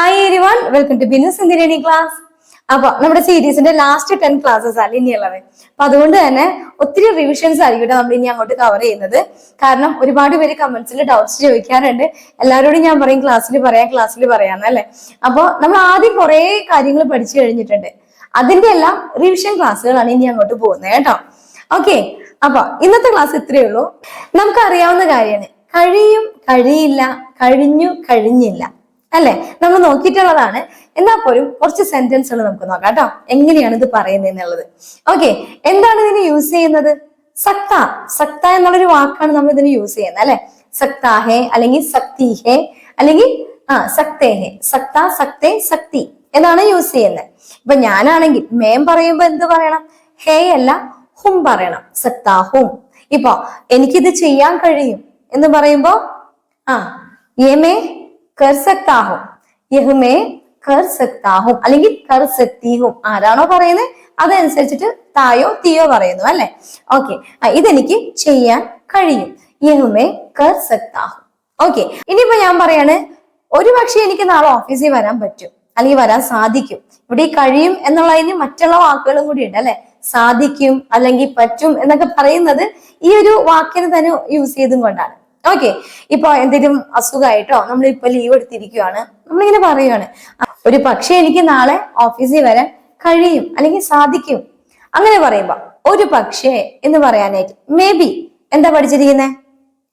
Hi every one welcome to business Indian class അപ്പൊ നമ്മുടെ സീരീസിന്റെ ലാസ്റ്റ് ടെൻ ക്ലാസ്സസ് ആണ് ഇനിയുള്ളത്. അപ്പൊ അതുകൊണ്ട് തന്നെ ഒത്തിരി റിവിഷൻസ് ആയിരിക്കും നമ്മൾ ഇനി അങ്ങോട്ട് കവർ ചെയ്യുന്നത്. കാരണം ഒരുപാട് പേര് കമന്റ്സിൽ ഡൗട്ട്സ് ചോദിക്കാറുണ്ട്. എല്ലാവരോടും ഞാൻ പറയും ക്ലാസ്സിൽ പറയാം ക്ലാസ്സിൽ പറയാം അല്ലെ? അപ്പൊ നമ്മൾ ആദ്യം കുറെ കാര്യങ്ങൾ പഠിച്ചു കഴിഞ്ഞിട്ടുണ്ട്. അതിന്റെ എല്ലാം റിവിഷൻ ക്ലാസ്സുകളാണ് ഇനി അങ്ങോട്ട് പോകുന്നത് കേട്ടോ. ഓക്കെ അപ്പൊ ഇന്നത്തെ ക്ലാസ് ഇത്രയേ ഉള്ളൂ. നമുക്ക് അറിയാവുന്ന കാര്യമാണ്. കഴിയും കഴിയില്ല കഴിഞ്ഞു കഴിഞ്ഞില്ല. അല്ലെ? നമ്മൾ നോക്കിയിട്ടുള്ളതാണ്. എന്നാൽ പോലും കുറച്ച് സെന്റൻസുകൾ നമുക്ക് നോക്കാം കേട്ടോ. എങ്ങനെയാണ് ഇത് പറയുന്നത് എന്നുള്ളത് ഓക്കെ എന്താണ് ഇതിന് യൂസ് ചെയ്യുന്നത്? സക്ത. സക്ത എന്നുള്ളൊരു വാക്കാണ് നമ്മൾ ഇതിന് യൂസ് ചെയ്യുന്നത് അല്ലെ? സക്താഹേ അല്ലെങ്കിൽ സക്തിഹേ അല്ലെങ്കിൽ ആ സക്തേഹേ. സക്ത സക്തേ സക്തി എന്നാണ് യൂസ് ചെയ്യുന്നത്. ഇപ്പൊ ഞാനാണെങ്കിൽ മേം പറയുമ്പോ എന്ത് പറയണം? ഹേ അല്ല ഹും പറയണം. സക്താ ഹും. ഇപ്പൊ എനിക്കിത് ചെയ്യാൻ കഴിയും എന്ന് പറയുമ്പോ ആ ये കർ സക്താഹും യഹ്മേ കർ സക്താഹും അല്ലെങ്കിൽ കർ സക്തിഹും ആരാണോ പറയുന്നത് അതനുസരിച്ചിട്ട് തായോ തീയോ പറയുന്നു അല്ലെ? ഓക്കെ ഇതെനിക്ക് ചെയ്യാൻ കഴിയും. യഹുമേ കർ സക്താഹും ഓക്കെ ഇനിയിപ്പോ ഞാൻ പറയാണ് ഒരു പക്ഷേ എനിക്ക് നാളെ ഓഫീസിൽ വരാൻ പറ്റും അല്ലെങ്കിൽ വരാൻ സാധിക്കും. ഇവിടെ ഈ കഴിയും എന്നുള്ളതിന് മറ്റുള്ള വാക്കുകളും കൂടി ഉണ്ട് അല്ലെ? സാധിക്കും അല്ലെങ്കിൽ പറ്റും എന്നൊക്കെ പറയുന്നത് ഈ ഒരു വാക്കിനെ തന്നെ യൂസ് ചെയ്തും കൊണ്ടാണ്. ഓക്കെ ഇപ്പൊ എന്തെങ്കിലും അസുഖമായിട്ടോ നമ്മൾ ഇപ്പൊ ലീവ് എടുത്തിരിക്കുവാണ് നമ്മളിങ്ങനെ പറയുവാണ്. "ആ, ഒരു പക്ഷെ എനിക്ക് നാളെ ഓഫീസിൽ വരാൻ കഴിയും അല്ലെങ്കിൽ സാധിക്കും. അങ്ങനെ പറയുമ്പോ ഒരു പക്ഷേ എന്ന് പറയാനായിട്ട് മേ ബി എന്താ പഠിച്ചിരിക്കുന്നത്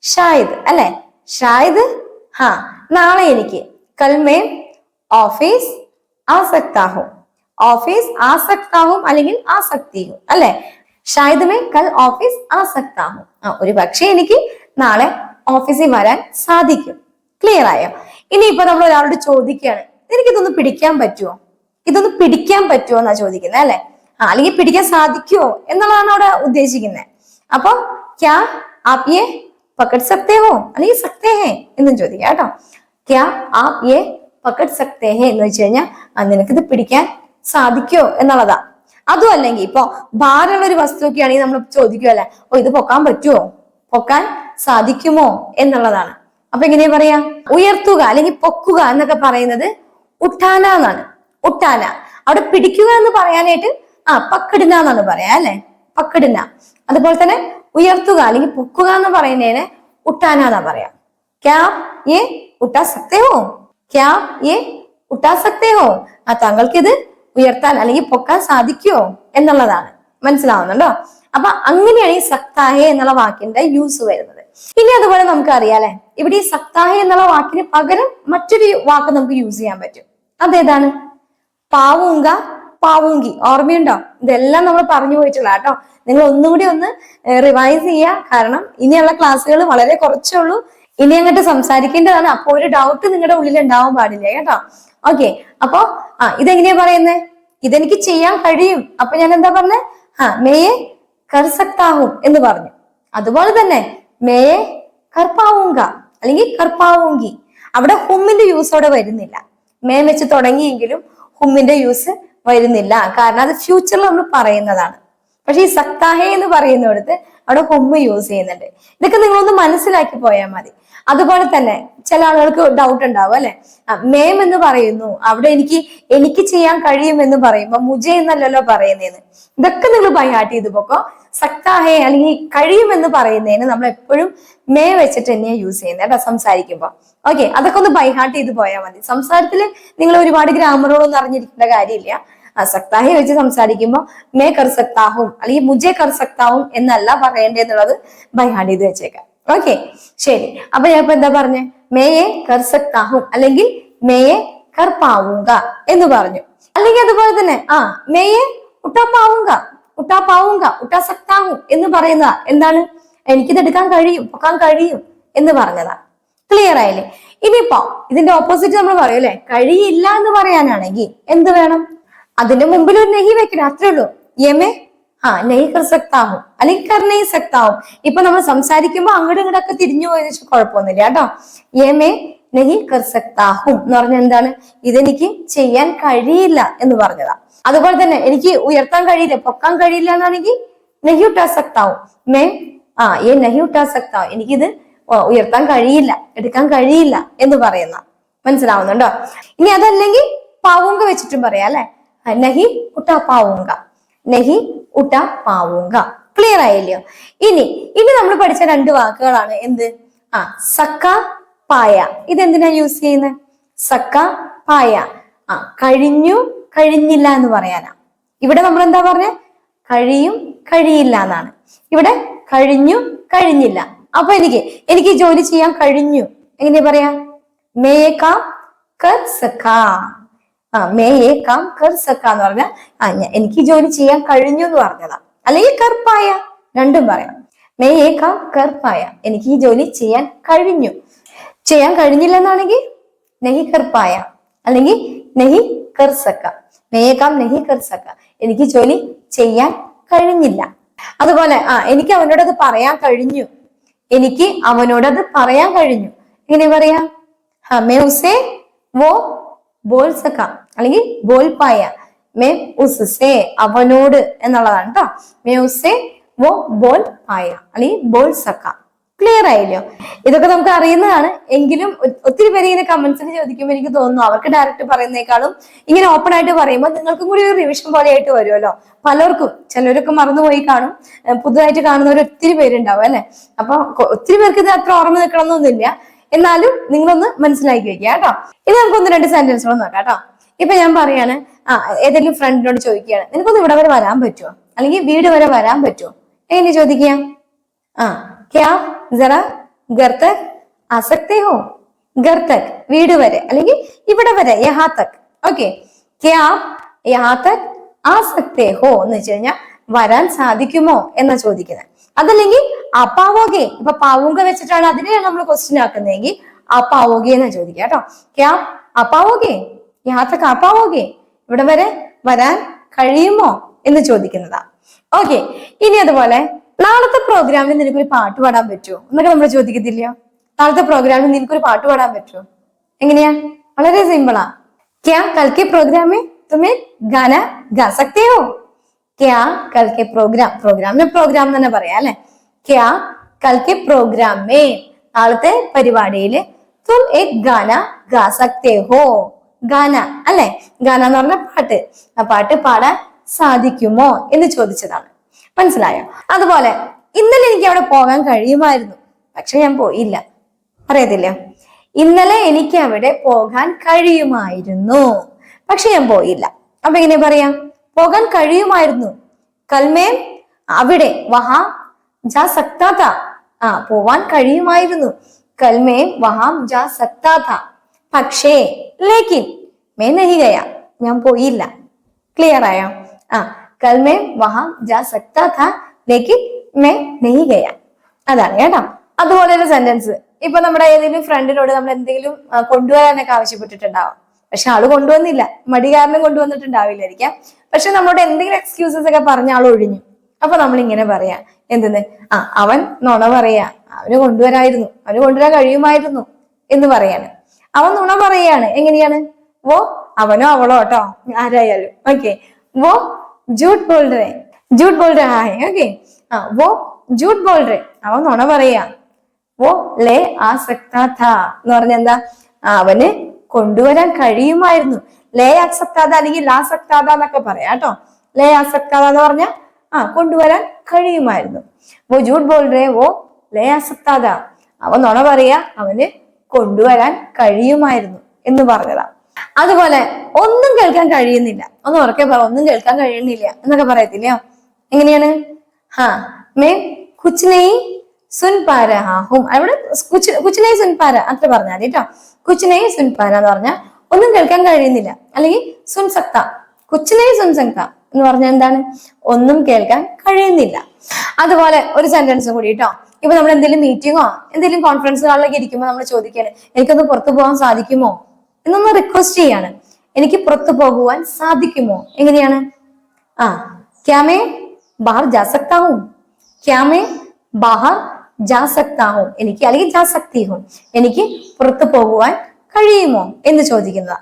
ഷായദ് അല്ലെ? ഷായദ് ഹാ നാളെ എനിക്ക് കൽമേ ഓഫീസ് ആസക്താഹും. ഓഫീസ് ആസക്താഹും അല്ലെങ്കിൽ ആസക്തിയും അല്ലെ? ഷായദ് മേ കൽ ഓഫീസ് ആസക്താഹും. ആ ഒരു പക്ഷേ എനിക്ക് നാളെ ഓഫീസിൽ വരാൻ സാധിക്കും. ക്ലിയർ ആയോ? ഇനിയിപ്പോ നമ്മൾ ഒരാളോട് ചോദിക്കുകയാണ് എനിക്കിതൊന്ന് പിടിക്കാൻ പറ്റുമോ ഇതൊന്ന് പിടിക്കാൻ പറ്റുമോ എന്നാ ചോദിക്കുന്നത് അല്ലെ? ആ അല്ലെങ്കിൽ പിടിക്കാൻ സാധിക്കുമോ എന്നുള്ളതാണ് അവിടെ ഉദ്ദേശിക്കുന്നത്. അപ്പൊ ക്യാ ആപ് യെ പക്കട് സക്തേ ഹോ? അല്ലെങ്കിൽ സക്തേ ഹേ എന്നും ചോദിക്കാം കേട്ടോ. ക്യാ ആപ് യെ പക്കട് സക്തേ ഹേ എന്ന് വെച്ച് കഴിഞ്ഞാൽ നിനക്കിത് പിടിക്കാൻ സാധിക്കുമോ എന്നുള്ളതാ. അതും അല്ലെങ്കിൽ ഇപ്പൊ ഭാരമുള്ള ഒരു വസ്തുവൊക്കെ ആണെങ്കിൽ നമ്മൾ ചോദിക്കുമല്ലേ ഓ ഇത് പൊക്കാൻ പറ്റുമോ പൊക്കാൻ സാധിക്കുമോ എന്നുള്ളതാണ്. അപ്പൊ എങ്ങനെയാ പറയാ? ഉയർത്തുക അല്ലെങ്കിൽ പൊക്കുക എന്നൊക്കെ പറയുന്നത് ഉട്ടാന എന്നാണ്. ഉട്ടാന. അവിടെ പിടിക്കുക എന്ന് പറയാനായിട്ട് ആ പക്കിടുന്ന എന്നാണ് പറയാ അല്ലെ? പക്കിടുന്ന. അതുപോലെ തന്നെ ഉയർത്തുക അല്ലെങ്കിൽ പൊക്കുക എന്ന് പറയുന്നതിന് ഉട്ടാന എന്നാ പറയാ. ക്യാ ഏ ഉട്ടാ സക്തേ ക്യാ ഏ ഉട്ടാ സക്തേ ആ താങ്കൾക്ക് ഇത് ഉയർത്താൻ അല്ലെങ്കിൽ പൊക്കാൻ സാധിക്കുമോ എന്നുള്ളതാണ്. മനസ്സിലാവുന്നുണ്ടോ? അപ്പൊ അങ്ങനെയാണ് ഈ സക്താഹെ എന്നുള്ള വാക്കിന്റെ യൂസ് വരുന്നത്. ഇനി അതുപോലെ നമുക്ക് അറിയാലേ ഇവിടെ ഈ സപ്താഹി എന്നുള്ള വാക്കിന് പകരം മറ്റൊരു വാക്ക് നമുക്ക് യൂസ് ചെയ്യാൻ പറ്റും. അതേതാണ് പാവുങ്ക പാവുങ്കി. ഓർമ്മയുണ്ടോ? ഇതെല്ലാം നമ്മൾ പറഞ്ഞു പോയിട്ടുള്ള കേട്ടോ. നിങ്ങൾ ഒന്നുകൂടി ഒന്ന് റിവൈസ് ചെയ്യുക. കാരണം ഇനിയുള്ള ക്ലാസ്സുകൾ വളരെ കുറച്ചേ ഉള്ളൂ. ഇനി അങ്ങോട്ട് സംസാരിക്കേണ്ടതാണ്. അപ്പൊ ഒരു ഡൗട്ട് നിങ്ങളുടെ ഉള്ളിൽ ഉണ്ടാവാൻ പാടില്ല കേട്ടോ. ഓക്കെ അപ്പൊ ആ ഇതെങ്ങനെയാ പറയുന്നത് ഇതെനിക്ക് ചെയ്യാൻ കഴിയും. അപ്പൊ ഞാൻ എന്താ പറഞ്ഞത് ആ മേയെ കർസക്താവും എന്ന് പറഞ്ഞു. അതുപോലെ തന്നെ മേയെ കർപ്പാവുങ്ക അല്ലെങ്കിൽ കർപ്പാവുങ്കി. അവിടെ ഹുമ്മിന്റെ യൂസ് അവിടെ വരുന്നില്ല. മേ വെച്ച് തുടങ്ങിയെങ്കിലും ഹുമ്മിന്റെ യൂസ് വരുന്നില്ല. കാരണം അത് ഫ്യൂച്ചറിൽ നമ്മൾ പറയുന്നതാണ്. പക്ഷെ ഈ സക്താഹെ എന്ന് പറയുന്നിടത്ത് അവിടെ ഹൊമ്മ യൂസ് ചെയ്യുന്നുണ്ട്. ഇതൊക്കെ നിങ്ങളൊന്ന് മനസ്സിലാക്കി പോയാൽ മതി. അതുപോലെ തന്നെ ചില ആളുകൾക്ക് ഡൗട്ട് ഉണ്ടാവും അല്ലെ? മേം എന്ന് പറയുന്നു അവിടെ എനിക്ക് എനിക്ക് ചെയ്യാൻ കഴിയും എന്ന് പറയുമ്പോ മുജ എന്നല്ലല്ലോ പറയുന്നതെന്ന് ഇതൊക്കെ നിങ്ങൾ ബൈഹാട്ട് ചെയ്ത് പോക്കോ. സക്താഹേ അല്ലെങ്കിൽ കഴിയും എന്ന് പറയുന്നതിന് നമ്മൾ എപ്പോഴും മേ വെച്ചിട്ട് തന്നെയാണ് യൂസ് ചെയ്യുന്നത് കേട്ടോ സംസാരിക്കുമ്പോൾ ഓക്കെ അതൊക്കെ ഒന്ന് ബൈഹാട്ട് ചെയ്ത് പോയാൽ മതി. സംസാരത്തിൽ നിങ്ങൾ ഒരുപാട് ഗ്രാമറുകളൊന്നും അറിഞ്ഞിരിക്കേണ്ട കാര്യമില്ല. സക്താഹെ വെച്ച് സംസാരിക്കുമ്പോൾ മേ കർ സക്താഹും അല്ലെങ്കിൽ മുജെ കർ സക്താവും എന്നല്ല പറയേണ്ടതെന്നുള്ളത് ബൈഹാർഡ് ചെയ്ത് വെച്ചേക്കാം. ഓക്കെ ശരി. അപ്പൊ ഞാൻ ഇപ്പൊ എന്താ പറഞ്ഞേ? മേയെ കർ സക്താഹും അല്ലെങ്കിൽ മേയെ കർ പാവുങ്ക എന്ന് പറഞ്ഞു. അല്ലെങ്കിൽ അതുപോലെ തന്നെ ആ മേയെ ഉട്ടാപ്പാവുക ഉട്ടാപ്പാവുക ഉട്ടാ സക്താഹും എന്ന് പറയുന്നതാ എന്താണ്? എനിക്കിത് എടുക്കാൻ കഴിയും പൊക്കാൻ കഴിയും എന്ന് പറഞ്ഞതാ. ക്ലിയർ ആയില്ലേ? ഇനിയിപ്പോ ഇതിന്റെ ഓപ്പോസിറ്റ് നമ്മൾ പറയും അല്ലെ കഴിയില്ല എന്ന് പറയാനാണെങ്കിൽ എന്ത് വേണം? അതിന്റെ മുമ്പിൽ ഒരു നെഹി വെക്കണം അത്രേ ഉള്ളൂ. യമേ? ആ നെയ് കർ അല്ലെങ്കിൽ കർണയി സക്താവും. ഇപ്പൊ നമ്മൾ സംസാരിക്കുമ്പോ അങ്ങോട്ടും ഇങ്ങോട്ടൊക്കെ തിരിഞ്ഞു പോയെന്ന് വെച്ചാൽ കുഴപ്പമൊന്നുമില്ല കേട്ടോ. യമേ നെഹി കർ സക്താഹും എന്ന് പറഞ്ഞ എന്താണ്? ഇതെനിക്ക് ചെയ്യാൻ കഴിയില്ല എന്ന് പറഞ്ഞതാ. അതുപോലെ തന്നെ എനിക്ക് ഉയർത്താൻ കഴിയില്ല പൊക്കാൻ കഴിയില്ല എന്നാണെങ്കിൽ നെഹി ഉട്ടാ സക്താവും. മേ ആ ഏ നെഹി ഉട്ടാ സക്താവും. എനിക്കിത് ഉയർത്താൻ കഴിയില്ല എടുക്കാൻ കഴിയില്ല എന്ന് പറയുന്ന. മനസ്സിലാവുന്നുണ്ടോ? ഇനി അതല്ലെങ്കിൽ പാവുങ്ക വെച്ചിട്ടും പറയാം അല്ലെ? നഹി ഉട്ട പാവുങ്ക. നഹി ഉട്ട പാവുങ്ക. ക്ലിയർ ആയില്ലയോ? ഇനി ഇനി നമ്മൾ പഠിച്ച രണ്ട് വാക്കുകളാണ് എന്ത്? ആ സക്ക പായ. ഇതെന്തിനാ യൂസ് ചെയ്യുന്നത് സക്ക പായ. ആ കഴിഞ്ഞു കഴിഞ്ഞില്ല എന്ന് പറയാനാ. ഇവിടെ നമ്മൾ എന്താ പറഞ്ഞ? കഴിയും കഴിയില്ല എന്നാണ്. ഇവിടെ കഴിഞ്ഞു കഴിഞ്ഞില്ല. അപ്പൊ എനിക്ക് എനിക്ക് ജോലി ചെയ്യാൻ കഴിഞ്ഞു. എങ്ങനെയാ പറയാ? മേ കാം കർ സക്കാ ആ മേ ഏ കർ സക്ക എന്ന് പറഞ്ഞാൽ ആ ഞാൻ എനിക്ക് ജോലി ചെയ്യാൻ കഴിഞ്ഞു എന്ന് പറഞ്ഞതാ. അല്ലെങ്കിൽ കർപ്പായ? രണ്ടും പറയാം. മേയെ കം കാം കർപ്പായ എനിക്ക് ഈ ജോലി ചെയ്യാൻ കഴിഞ്ഞു. ചെയ്യാൻ കഴിഞ്ഞില്ലെന്നാണെങ്കിൽ നെഹി കർപ്പായ അല്ലെങ്കിൽ നെഹി കർ സക്ക മേയെ മേയേക്കാം നെഹി കർ സക്ക എനിക്ക് ജോലി ചെയ്യാൻ കഴിഞ്ഞില്ല. അതുപോലെ ആ എനിക്ക് അവനോടത് പറയാൻ കഴിഞ്ഞു. എനിക്ക് അവനോടത് പറയാൻ കഴിഞ്ഞു. എങ്ങനെ പറയാം? ഹമേ ഉസേ വോ ബോൾ സക്കാം അല്ലെങ്കിൽ ബോൽപായ. മേ ഉസേ അവനോട് എന്നുള്ളതാണ് കേട്ടോ മേ ഉസേ വോ ബോൾ പായ അല്ലെങ്കിൽ ബോൾ സക്ക ക്ലിയർ ആയില്ലോ? ഇതൊക്കെ നമുക്ക് അറിയുന്നതാണ്. എങ്കിലും ഒത്തിരി പേര് ഇങ്ങനെ കമന്റ്സിൽ ചോദിക്കുമ്പോൾ എനിക്ക് തോന്നുന്നു അവർക്ക് ഡയറക്റ്റ് പറയുന്നേക്കാളും ഇങ്ങനെ ഓപ്പൺ ആയിട്ട് പറയുമ്പോൾ നിങ്ങൾക്കും കൂടി ഒരു റിവിഷൻ പോലെ ആയിട്ട് വരുമല്ലോ. പലർക്കും ചിലരൊക്കെ മറന്നുപോയി കാണും. പുതുതായിട്ട് കാണുന്നവർ ഒത്തിരി പേരുണ്ടാവും അല്ലെ? അപ്പൊ ഒത്തിരി പേർക്ക് ഇത് അത്ര ഓർമ്മ നിൽക്കണമെന്നൊന്നുമില്ല. എന്നാലും നിങ്ങളൊന്ന് മനസ്സിലാക്കി വെക്കുക കേട്ടോ. ഇത് നമുക്ക് ഒന്ന് രണ്ട് സെന്റൻസുകൾ നോക്കാം കേട്ടോ. ഇപ്പൊ ഞാൻ പറയാണ് ആ ഏതെങ്കിലും ഫ്രണ്ടിനോട് ചോദിക്കുകയാണ് നിനക്കൊന്ന് ഇവിടെ വരെ വരാൻ പറ്റുമോ അല്ലെങ്കിൽ വീട് വരെ വരാൻ പറ്റുമോ എങ്ങനെ ചോദിക്കുക? ആ ക്യാ ജറ ഗർത്തക് അസക്തേ ഹോ? ഗർത്തക് തക് വീട് വരെ അല്ലെങ്കിൽ ഇവിടെ വരെ യഹാത്തക് തക് ഓക്കെ. ക്യാ യഹാത്തക് തക് ആ ഹോ എന്ന് വെച്ച് കഴിഞ്ഞാൽ വരാൻ സാധിക്കുമോ എന്നാ ചോദിക്കുന്നത് അതല്ലെങ്കിൽ അപ്പാവോകെ ഇപ്പൊ പാവുങ്ക വെച്ചിട്ടാണ് അതിനെയാണ് നമ്മൾ ക്വസ്റ്റ്യൻ ആക്കുന്നതെങ്കിൽ അപ്പാവോകെ എന്നാ ചോദിക്കുക കേട്ടോ. ക്യാ അപ്പാവോകെ യഹാ കാപ്പാവോകെ ഇവിടെ വരെ വരാൻ കഴിയുമോ എന്ന് ചോദിക്കുന്നതാ. ഓക്കെ ഇനി അതുപോലെ നാളത്തെ പ്രോഗ്രാമിൽ നിനക്കൊരു പാട്ട് പാടാൻ പറ്റുമോ? എന്നൊക്കെ നമ്മൾ ചോദിക്കത്തില്ലയോ? നാളത്തെ പ്രോഗ്രാമിൽ നിനക്കൊരു പാട്ട് പാടാൻ പറ്റുമോ? എങ്ങനെയാ? വളരെ സിമ്പിളാ ക്യാ കൽക്കെ പ്രോഗ്രാമേ തുമേ ഗാന ഗാ ക്യാ കൽക്കെ പ്രോഗ്രാം പ്രോഗ്രാമിന് പ്രോഗ്രാം തന്നെ പറയാം അല്ലെ? ക്യാ കൽക്കെ പ്രോഗ്രാമേ നാളത്തെ പരിപാടിയിൽ തും ഏക് ഗാന ഗാ ഹോ? ഗാന അല്ലെ? ഗാന എന്ന് പറഞ്ഞ പാട്ട്. ആ പാട്ട് പാടാൻ സാധിക്കുമോ എന്ന് ചോദിച്ചതാണ്. മനസ്സിലായോ? അതുപോലെ ഇന്നലെ എനിക്ക് അവിടെ പോകാൻ കഴിയുമായിരുന്നു. പക്ഷെ ഞാൻ പോയില്ല. പറയത്തില്ല ഇന്നലെ എനിക്ക് അവിടെ പോകാൻ കഴിയുമായിരുന്നു. പക്ഷെ ഞാൻ പോയില്ല. അപ്പൊ എങ്ങനെ പറയാം? പോകാൻ കഴിയുമായിരുന്നു. കൽമേം അവിടെ വഹാം ജാ സക്താത. ആ പോവാൻ കഴിയുമായിരുന്നു. കൽമേം വഹാം ജാ സക്താത. പക്ഷേ ലേക്കിൻ മേ നഹി ഗയ. ഞാൻ പോയില്ല. ക്ലിയർ ആയോ? ആ കൽ മേ വഹാം ജാ സക്താ ഥാ ലേക്കിൻ മേ നഹി ഗയ. അതാണ് കേട്ടോ. അതുപോലെ ഒരു സെന്റൻസ് ഇപ്പൊ നമ്മുടെ ഏതെങ്കിലും ഫ്രണ്ടിനോട് നമ്മൾ എന്തെങ്കിലും കൊണ്ടുവരാനൊക്കെ ആവശ്യപ്പെട്ടിട്ടുണ്ടാവാം. പക്ഷെ ആൾ കൊണ്ടുവന്നില്ല. മടി കാരണം കൊണ്ടുവന്നിട്ടുണ്ടാവില്ലായിരിക്കാം. പക്ഷെ നമ്മളോട് എന്തെങ്കിലും എക്സ്ക്യൂസസ് ഒക്കെ പറഞ്ഞ ആൾ ഒഴിഞ്ഞു. അപ്പൊ നമ്മൾ ഇങ്ങനെ പറയാ. എന്തെന്ന്? ആ അവൻ നുണ പറയാ. അവന് കൊണ്ടുവരായിരുന്നു. അവന് കൊണ്ടുവരാൻ കഴിയുമായിരുന്നു എന്ന് പറയാണ് അവൻ നുണ പറയാണ്. എങ്ങനെയാണ്? വോ അവനോ അവളോ കേട്ടോ ആരായാലും. ഓക്കെ വോ ജൂട്ട് ബോൾഡറെ. ജൂട്ട് ബോൾഡർ ഹായ് ഓക്കെ ആ വോ ജൂട്ട് ബോൾഡറെ. അവൻ നുണ പറയാ. വോ ലേ ആ സക്താഥ. എന്ന് പറഞ്ഞ എന്താ? അവന് കൊണ്ടുവരാൻ കഴിയുമായിരുന്നു. ലേ അസക്താത അല്ലെങ്കിൽ ലാ സക്താത എന്നൊക്കെ പറയാം കേട്ടോ ലേ അസക്താത എന്ന് പറഞ്ഞ ആ കൊണ്ടുവരാൻ കഴിയുമായിരുന്നു. വോ ജൂട്ട് ബോൾഡറെ വോ ലേ അസക്താത അവൻ നുണ പറയാ അവന് കൊണ്ടുവരാൻ കഴിയുമായിരുന്നു എന്ന് പറഞ്ഞതാ. അതുപോലെ ഒന്നും കേൾക്കാൻ കഴിയുന്നില്ല. ഒന്ന് ഉറക്കെ പറ ഒന്നും കേൾക്കാൻ കഴിയുന്നില്ല എന്നൊക്കെ പറയത്തില്ലയോ? എങ്ങനെയാണ്? ഹാ മേ കുച്ചിനെയ് സുൻപാര സുൻ പാര ഹാ ഹും. അവിടെ കുച്ച് സുൻപാര നെയ് സുൻ പാര അത്ര പറഞ്ഞാൽ കേട്ടോ. കുച്ചിനെയ് സുൻപാര സുൻ പാര എന്ന് പറഞ്ഞാൽ ഒന്നും കേൾക്കാൻ കഴിയുന്നില്ല. അല്ലെങ്കിൽ സുൻസക്ത കുച്ചിനെയ് സുൻസക്ത എന്ന് പറഞ്ഞാൽ എന്താണ്? ഒന്നും കേൾക്കാൻ കഴിയുന്നില്ല. അതുപോലെ ഒരു സെന്റൻസ് കൂടി കേട്ടോ. ഇപ്പൊ നമ്മൾ എന്തെങ്കിലും മീറ്റിങ്ങോ എന്തെങ്കിലും കോൺഫറൻസ് ഹാളിലൊക്കെ ഇരിക്കുമ്പോൾ നമ്മൾ ചോദിക്കാണ് എനിക്കൊന്ന് പുറത്തു പോകാൻ സാധിക്കുമോ? എന്നൊന്ന് റിക്വസ്റ്റ് ചെയ്യാണ്. എനിക്ക് പുറത്തു പോകുവാൻ സാധിക്കുമോ? എങ്ങനെയാണ്? ആ ക്യാമേ ബാഹർ ജാ സക്താ ഹൂം ക്യാമേ ബാഹർ ജാ സക്താ ഹൂം എനിക്ക് അല്ലെങ്കിൽ ജാ സക്തി ഹൂം. എനിക്ക് പുറത്തു പോകുവാൻ കഴിയുമോ? എന്ന് ചോദിക്കുന്നതാ.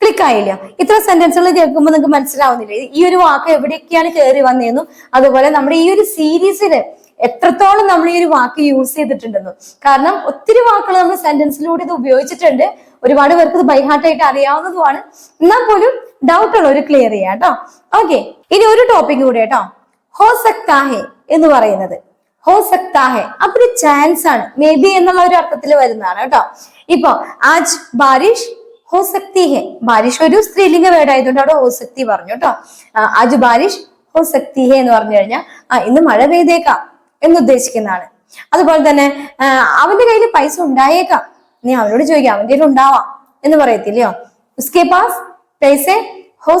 ക്ലിക്ക് ആയില്ല. ഇത്ര സെന്റൻസുകൾ കേൾക്കുമ്പോൾ നിങ്ങൾക്ക് മനസ്സിലാവുന്നില്ല. ഈ ഒരു വാക്ക് എവിടെയൊക്കെയാണ് കയറി വന്നതെന്നും അതുപോലെ നമ്മുടെ ഈ ഒരു സീരീസിൽ എത്രത്തോളം നമ്മൾ ഈ ഒരു വാക്ക് യൂസ് ചെയ്തിട്ടുണ്ടെന്ന്. കാരണം ഒത്തിരി വാക്കുകൾ നമ്മൾ സെന്റൻസിലൂടെ ഇത് ഉപയോഗിച്ചിട്ടുണ്ട്. ഒരുപാട് പേർക്ക് ഇത് ബൈഹാർട്ടായിട്ട് അറിയാവുന്നതുമാണ്. എന്നാൽ പോലും ഡൗട്ട് ഒരു ക്ലിയർ ചെയ്യാം കേട്ടോ. ഓക്കെ ഇനി ഒരു ടോപ്പിക് കൂടെ കേട്ടോ. ഹോ സക്താഹെ എന്ന് പറയുന്നത്. ഹോ സക്താഹെ അപ്പൊരു ചാൻസ് ആണ്. മേ ബി എന്നുള്ള ഒരു അർത്ഥത്തിൽ വരുന്നതാണ് കേട്ടോ. ഇപ്പൊ ആജ് ബാരിഷ് ഹോ സക്തി ഹെ. ബാരിഷ് ഒരു സ്ത്രീലിംഗ വേർഡ് ആയതുകൊണ്ട് അവിടെ ഹോ സക്തി പറഞ്ഞു കേട്ടോ. ആജ് ബാരിഷ് ഹോ സക്തി ഹെ എന്ന് പറഞ്ഞു കഴിഞ്ഞാൽ ആ ഇന്ന് മഴ പെയ്തേക്കാം. എന്ന് ഉദ്ദേശിക്കുന്നതാണ്. അതുപോലെ തന്നെ അവന്റെ കയ്യിൽ പൈസ ഉണ്ടായേക്കാം. നീ അവനോട് ചോദിക്കാം അവന്റെ കയ്യിൽ ഉണ്ടാവാം എന്ന് പറയത്തില്ലയോ? പാസ് പൈസ ഹോ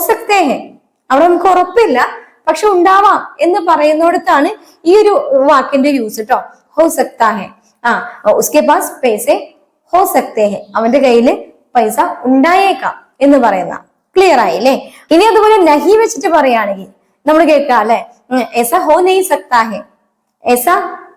അവിടെ നമുക്ക് ഉറപ്പില്ല പക്ഷെ ഉണ്ടാവാം എന്ന് പറയുന്നിടത്താണ് ഈ ഒരു വാക്കിന്റെ യൂസ് കേട്ടോ ഹോ സക്താ ആ ഉസ്കെ പാസ് പൈസ ഹോ സക്തേ അവന്റെ കയ്യിൽ പൈസ ഉണ്ടായേക്കാം എന്ന് പറയുന്ന. ക്ലിയർ ആയില്ലേ? ഇനി അതുപോലെ നഹി വെച്ചിട്ട് പറയുകയാണെങ്കിൽ നമ്മൾ കേൾക്കാം അല്ലെ? എസ ഹോ നെയ് സക്താ ഹെ എസ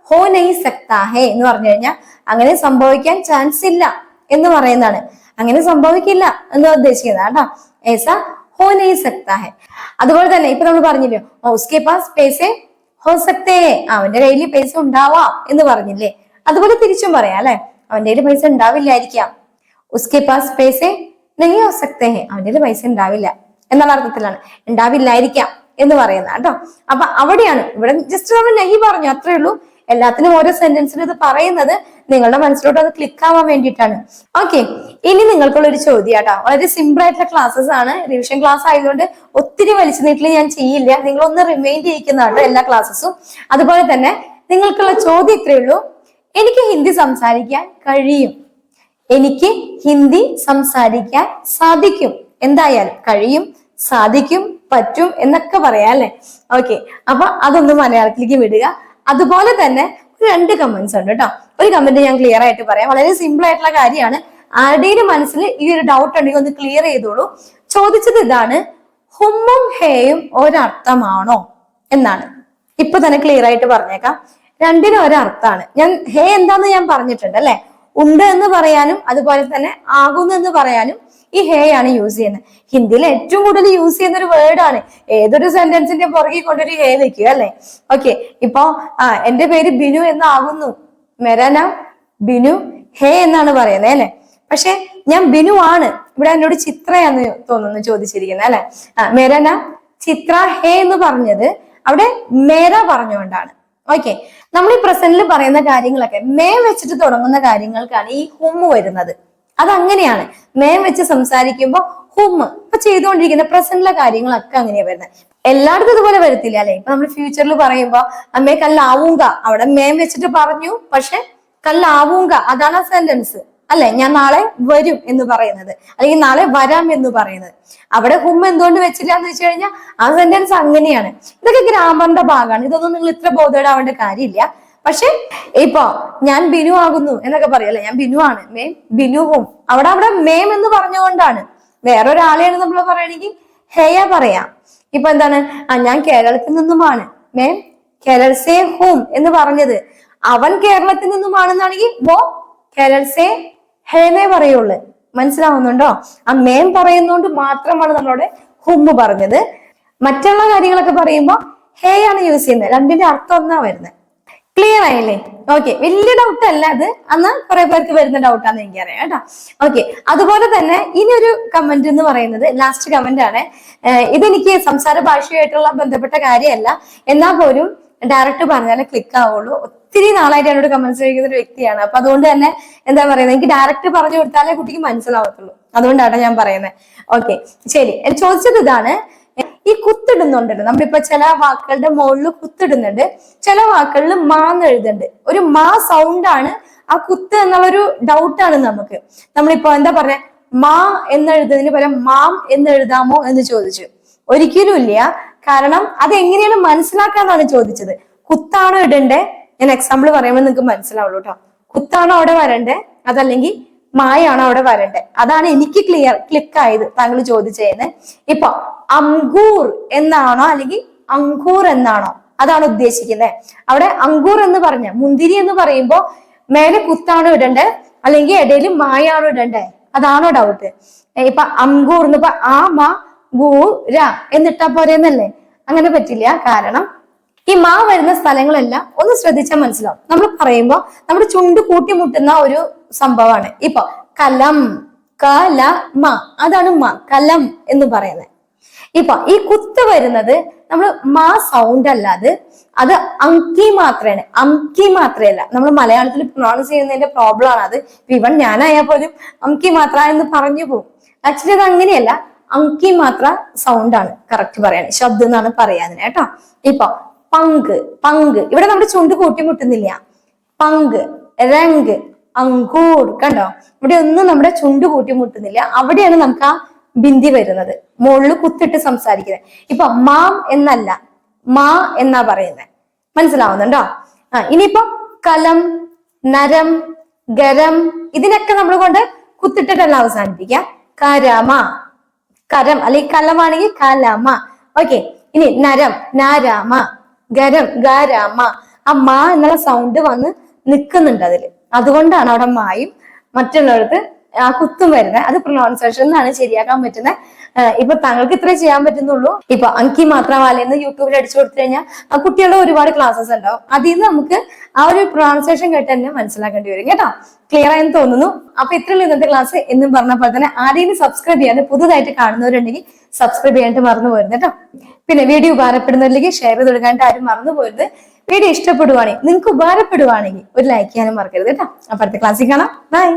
ഹോ നൈ സക്താ ഹെ എന്ന് പറഞ്ഞു കഴിഞ്ഞാൽ അങ്ങനെ സംഭവിക്കാൻ ചാൻസ് ഇല്ല എന്ന് പറയുന്നതാണ്. അങ്ങനെ സംഭവിക്കില്ല എന്ന് ഉദ്ദേശിക്കുന്നത് കേട്ടോ. ഏസാ ഹോ നൈ സക്താ ഹെ. അതുപോലെ തന്നെ ഇപ്പൊ നമ്മൾ പറഞ്ഞില്ലേ ഉസ്കെ പാസ് പേസെ ഹോ സക്തേ അവന്റെ കയ്യിൽ പൈസ ഉണ്ടാവാം എന്ന് പറഞ്ഞില്ലേ. അതുപോലെ തിരിച്ചും പറയാം അല്ലെ? അവന്റെ കയ്യിൽ പൈസ ഉണ്ടാവില്ലായിരിക്കാം. ഉസ്കെ പാസ് പേസെ നെയ്യോ സക്തേ അവന്റെ കയ്യിൽ പൈസ ഉണ്ടാവില്ല. എന്നുള്ള അർത്ഥത്തിലാണ്. ഉണ്ടാവില്ലായിരിക്കാം. എന്ന് പറയുന്നത് കേട്ടോ. അപ്പൊ അവിടെയാണ് ഇവിടെ ജസ്റ്റ് നമ്മൾ നഹി പറഞ്ഞു അത്രേ ഉള്ളൂ. എല്ലാത്തിനും ഓരോ സെന്റൻസിലും ഇത് പറയുന്നത് നിങ്ങളുടെ മനസ്സിലോട്ട് അത് ക്ലിക്ക് ആവാൻ വേണ്ടിയിട്ടാണ്. ഓക്കെ ഇനി നിങ്ങൾക്കുള്ള ഒരു ചോദ്യം കേട്ടോ. വളരെ സിമ്പിൾ ആയിട്ടുള്ള ക്ലാസ്സസ് ആണ്. റിവിഷൻ ക്ലാസ് ആയതുകൊണ്ട് ഒത്തിരി വലിച്ചു നീട്ടിൽ ഞാൻ ചെയ്യില്ല. നിങ്ങൾ ഒന്ന് റിമൈൻഡ് ചെയ്യിക്കുന്നതാണ് എല്ലാ ക്ലാസ്സസും അതുപോലെ തന്നെ നിങ്ങൾക്കുള്ള ചോദ്യം ഇത്രയേ ഉള്ളൂ. എനിക്ക് ഹിന്ദി സംസാരിക്കാൻ കഴിയും. എനിക്ക് ഹിന്ദി സംസാരിക്കാൻ സാധിക്കും. എന്തായാലും കഴിയും സാധിക്കും പറ്റും എന്നൊക്കെ പറയാം അല്ലെ? ഓക്കെ അപ്പൊ അതൊന്ന് മലയാളത്തിലേക്ക് വിടുക. അതുപോലെ തന്നെ രണ്ട് കമന്റ്സ് ഉണ്ട് കേട്ടോ. ഒരു കമന്റ് ഞാൻ ക്ലിയർ ആയിട്ട് പറയാം. വളരെ സിമ്പിൾ ആയിട്ടുള്ള കാര്യമാണ്. ആരുടെയും മനസ്സിൽ ഈ ഒരു ഡൗട്ട് ഉണ്ടെങ്കിൽ ഒന്ന് ക്ലിയർ ചെയ്തോളൂ. ചോദിച്ചത് ഇതാണ് ഹുമ്മും ഹേയും ഒരർത്ഥമാണോ? എന്നാണ്. ഇപ്പൊ തന്നെ ക്ലിയർ ആയിട്ട് പറഞ്ഞേക്കാം. രണ്ടിനും ഒരർത്ഥാണ് ഞാൻ ഹേ എന്താന്ന് ഞാൻ പറഞ്ഞിട്ടുണ്ട് അല്ലെ? ഉണ്ട് എന്ന് പറയാനും അതുപോലെ തന്നെ ആകുന്നു എന്ന് പറയാനും ഈ ഹേ ആണ് യൂസ് ചെയ്യുന്നത്. ഹിന്ദിയിൽ ഏറ്റവും കൂടുതൽ യൂസ് ചെയ്യുന്ന ഒരു വേർഡാണ് ഏതൊരു സെന്റൻസിന്റെ പുറകെ കൊണ്ടൊരു ഹേ വെക്കുക അല്ലെ? ഓക്കെ ഇപ്പൊ ആ എന്റെ പേര് ബിനു എന്നാകുന്നു. മെരന ബിനു ഹേ എന്നാണ് പറയുന്നത് അല്ലെ? പക്ഷെ ഞാൻ ബിനു ആണ്. ഇവിടെ എന്നോട് ചിത്രയാന്ന് തോന്നുന്നു ചോദിച്ചിരിക്കുന്നത് അല്ലെ? മെരന ചിത്ര ഹേ എന്ന് പറഞ്ഞത് അവിടെ മേര പറഞ്ഞുകൊണ്ടാണ്. ഓക്കെ നമ്മൾ ഈ പ്രസന്റിൽ പറയുന്ന കാര്യങ്ങളൊക്കെ മേ വെച്ചിട്ട് തുടങ്ങുന്ന കാര്യങ്ങൾക്കാണ് ഈ ഹും വരുന്നത്. അതങ്ങനെയാണ്. മേം വെച്ച് സംസാരിക്കുമ്പോൾ ഹും ഇപ്പൊ ചെയ്തുകൊണ്ടിരിക്കുന്ന പ്രസന്റിലെ കാര്യങ്ങളൊക്കെ അങ്ങനെയാ വരുന്നത് എല്ലായിടത്തും ഇതുപോലെ വരത്തില്ല അല്ലെ? ഇപ്പൊ നമ്മൾ ഫ്യൂച്ചറിൽ പറയുമ്പോ അമ്മേ കല്ലാവൂങ്ക. അവിടെ മേം വെച്ചിട്ട് പറഞ്ഞു പക്ഷെ കല്ലാവൂങ്ക അതാണ് ആ സെന്റൻസ് അല്ലെ? ഞാൻ നാളെ വരും എന്ന് പറയുന്നത്. അല്ലെങ്കിൽ നാളെ വരാം എന്ന് പറയുന്നത്. അവിടെ ഹും എന്തുകൊണ്ട് വെച്ചില്ല എന്ന് വെച്ച് കഴിഞ്ഞാൽ ആ സെന്റൻസ് അങ്ങനെയാണ്. ഇതൊക്കെ ഗ്രാമറിന്റെ ഭാഗമാണ്. ഇതൊന്നും നിങ്ങൾ ഇത്ര ബോധേടാവേണ്ട കാര്യമില്ല. പക്ഷെ ഇപ്പൊ ഞാൻ ബിനു ആകുന്നു എന്നൊക്കെ പറയല്ലേ ഞാൻ ബിനു ആണ്. മേം ബിനുവും. അവിടെ അവിടെ മേം എന്ന് പറഞ്ഞുകൊണ്ടാണ്. വേറൊരാളെയാണ് നമ്മൾ പറയണെങ്കിൽ ഹേയ പറയാം. ഇപ്പൊ എന്താണ്? ആ ഞാൻ കേരളത്തിൽ നിന്നുമാണ്. മേം കേരൾ സേ ഹോം എന്ന് പറഞ്ഞത് അവൻ കേരളത്തിൽ നിന്നുമാണെന്നാണെങ്കിൽ വോ കേരൾ സേ ഹേമേ പറയുള്ളൂ. മനസ്സിലാവുന്നുണ്ടോ? ആ മേം പറയുന്നോണ്ട് മാത്രമാണ് നമ്മളോട് ഹും പറഞ്ഞത്. മറ്റുള്ള കാര്യങ്ങളൊക്കെ പറയുമ്പോൾ ഹേ ആണ് യൂസ് ചെയ്യുന്നത്. രണ്ടിന്റെ അർത്ഥം ഒന്നാ വരുന്നത്. ക്ലിയർ ആയില്ലേ? ഓക്കെ വലിയ ഡൗട്ട് അല്ല അത്. അന്ന് കുറെ പേർക്ക് വരുന്ന ഡൗട്ടാന്ന് എനിക്കറിയാം കേട്ടോ. ഓക്കെ അതുപോലെ തന്നെ ഇനി ഒരു കമന്റ് എന്ന് പറയുന്നത് ലാസ്റ്റ് കമന്റ് ആണ്. ഇതെനിക്ക് സംസാര ഭാഷയായിട്ടുള്ള ബന്ധപ്പെട്ട കാര്യമല്ല. എന്നാൽ പോലും ഡയറക്റ്റ് പറഞ്ഞാലേ ക്ലിക്ക് ആവുള്ളൂ. ഒത്തിരി നാളായിട്ട് എന്നോട് കമന്റ്സ് ചോദിക്കുന്ന ഒരു വ്യക്തിയാണ്. അപ്പൊ അതുകൊണ്ട് തന്നെ എന്താ പറയുന്നത്? എനിക്ക് ഡയറക്റ്റ് പറഞ്ഞു കൊടുത്താലേ കുട്ടിക്ക് മനസ്സിലാവത്തുള്ളൂ. അതുകൊണ്ടാണ് ഞാൻ പറയുന്നത്. ഓക്കെ ശരി. ചോദിച്ചത് ഇതാണ്. ഈ കുത്തിടുന്നുണ്ടല്ലോ. നമ്മളിപ്പോ ചില വാക്കുകളുടെ മുകളിൽ കുത്തിടുന്നുണ്ട്. ചില വാക്കുകളിൽ മാന്ന് എഴുതുന്നുണ്ട്. ഒരു മാ സൗണ്ട് ആണ് ആ കുത്ത് എന്നുള്ളൊരു ആണ് നമുക്ക്. നമ്മളിപ്പോ എന്താ പറയാ? മാ എന്നെഴുതുന്നതിന് പകരം മാം എന്ന് എഴുതാമോ എന്ന് ചോദിച്ചു. ഒരിക്കലും ഇല്ല. കാരണം അത് എങ്ങനെയാണ് മനസ്സിലാക്കാന്നാണ് ചോദിച്ചത്. കുത്താണോ ഇടണ്ടേ? ഞാൻ എക്സാമ്പിൾ പറയുമ്പോൾ നിങ്ങൾക്ക് മനസ്സിലാവുള്ളൂ കേട്ടോ കുത്താണോ അവിടെ വരണ്ടേ? അതല്ലെങ്കിൽ മായാണോ അവിടെ വരണ്ടേ? അതാണ് എനിക്ക് ക്ലിയർ ക്ലിക്ക് ആയത് താങ്കൾ ചോദിച്ചതിന് ഇപ്പൊ അങ്കൂർ എന്നാണോ അല്ലെങ്കിൽ അങ്കൂർ എന്നാണോ? അതാണ് ഉദ്ദേശിക്കുന്നത് അവിടെ അങ്കൂർ എന്ന് പറഞ്ഞ മുന്തിരി എന്ന് പറയുമ്പോ മേലെ കുത്താണോ ഇടണ്ടേ? അല്ലെങ്കിൽ ഇടയിൽ മായാണോ ഇടണ്ടേ? അതാണോ ഡൗട്ട് ഇപ്പൊ അങ്കൂർ എന്ന് ഇപ്പൊ ആ മ ഗൂ ര എന്നിട്ടാ പോരെന്നല്ലേ? അങ്ങനെ പറ്റില്ല. കാരണം ഈ മാ വരുന്ന സ്ഥലങ്ങളെല്ലാം ഒന്ന് ശ്രദ്ധിച്ചാൽ മനസ്സിലാവും. നമ്മൾ പറയുമ്പോൾ നമ്മുടെ ചുണ്ട് കൂട്ടിമുട്ടുന്ന ഒരു സംഭവമാണ്. ഇപ്പൊ കലം കല മ അതാണ് മ കലം എന്ന് പറയുന്നത്. ഇപ്പൊ ഈ കുത്ത് വരുന്നത് നമ്മൾ മാ സൗണ്ട് അല്ലാതെ അത്. അങ്കി മാത്രമാണ് അംകി മാത്രമല്ല നമ്മൾ മലയാളത്തിൽ പ്രൊണൗൺസ് ചെയ്യുന്നതിന്റെ പ്രോബ്ലം ആണ് അത്. ഇവൻ ഞാനായാൽ പോലും അംകി മാത്ര എന്ന് പറഞ്ഞു പോകും ആക്ച്വലി അത് അങ്ങനെയല്ല. അങ്കി മാത്ര സൗണ്ട് ആണ്. കറക്റ്റ് പറയാൻ ശബ്ദം എന്നാണ് പറയാതിന് കേട്ടോ. ഇപ്പൊ പങ്ക് പങ്ക്. ഇവിടെ നമ്മുടെ ചുണ്ട് കൂട്ടിമുട്ടുന്നില്ല പങ്ക് രംഗ് അങ്കൂർ. കണ്ടോ? ഇവിടെ ഒന്നും നമ്മുടെ ചുണ്ട് കൂട്ടിമുട്ടുന്നില്ല. അവിടെയാണ് നമുക്ക് ആ ബിന്ദി വരുന്നത്. മുകളിൽ കുത്തിട്ട് സംസാരിക്കുന്നത്. ഇപ്പൊ മാം എന്നല്ല. മാ എന്നാ പറയുന്നത് മനസ്സിലാവുന്നുണ്ടോ? ആ ഇനിയിപ്പോ കലം നരം ഗരം ഇതിനൊക്കെ നമ്മൾ കൊണ്ട് കുത്തിട്ടിട്ടല്ല അവസാനിപ്പിക്കുക. കരമ. കരം അല്ലെങ്കിൽ കലമാണെങ്കിൽ കലമ. ഓക്കെ ഇനി നരം നാരാമ. ഗരം ഗാരാമ. ആ മാ എന്നുള്ള സൗണ്ട് വന്ന് നിൽക്കുന്നുണ്ട് അതിൽ. അതുകൊണ്ടാണ് അവിടെ മായും മറ്റുള്ളിടത്ത് ആ കുത്തും വരുന്നത്. അത് പ്രൊനൗൺസേഷൻ എന്നാണ് ശരിയാക്കാൻ പറ്റുന്നത്. ഇപ്പൊ താങ്കൾക്ക് ഇത്രേ ചെയ്യാൻ പറ്റുന്നുള്ളൂ. ഇപ്പൊ അങ്കി മാത്രമല്ല എന്ന് യൂട്യൂബിൽ അടിച്ചു കൊടുത്തു കഴിഞ്ഞാൽ ആ കുട്ടികളുടെ ഒരുപാട് ക്ലാസ്സസ് ഉണ്ടാവും. അതിൽ നിന്ന് നമുക്ക് ആ ഒരു പ്രൊണൗൺസേഷൻ കേട്ട് തന്നെ മനസ്സിലാക്കേണ്ടി വരും. കേട്ടോ? ക്ലിയർ ആയെന്ന് തോന്നുന്നു. അപ്പൊ ഇത്രയുള്ള ഇന്നത്തെ ക്ലാസ് എന്നും പറഞ്ഞ പോലെ തന്നെ ആരെയും സബ്സ്ക്രൈബ് ചെയ്യാതെ പുതുതായിട്ട് കാണുന്നവരുണ്ടെങ്കിൽ സബ്സ്ക്രൈബ് ചെയ്യാനായിട്ട് മറന്നു പോരുത് കേട്ടോ. പിന്നെ വീഡിയോ ഉപകാരപ്പെടുന്നില്ലെങ്കിൽ ഷെയർ ചെയ്ത് കൊടുക്കാനായിട്ട് ആരും മറന്നു പോരുത്. വീഡിയോ ഇഷ്ടപ്പെടുവാണെങ്കിൽ നിങ്ങൾക്ക് ഉപകാരപ്പെടുവാണെങ്കിൽ ഒരു ലൈക്ക് ചെയ്യാനും മറക്കരുത് കേട്ടോ. അപ്പൊ അടുത്ത ക്ലാസ്സിൽ കാണാം. ബൈ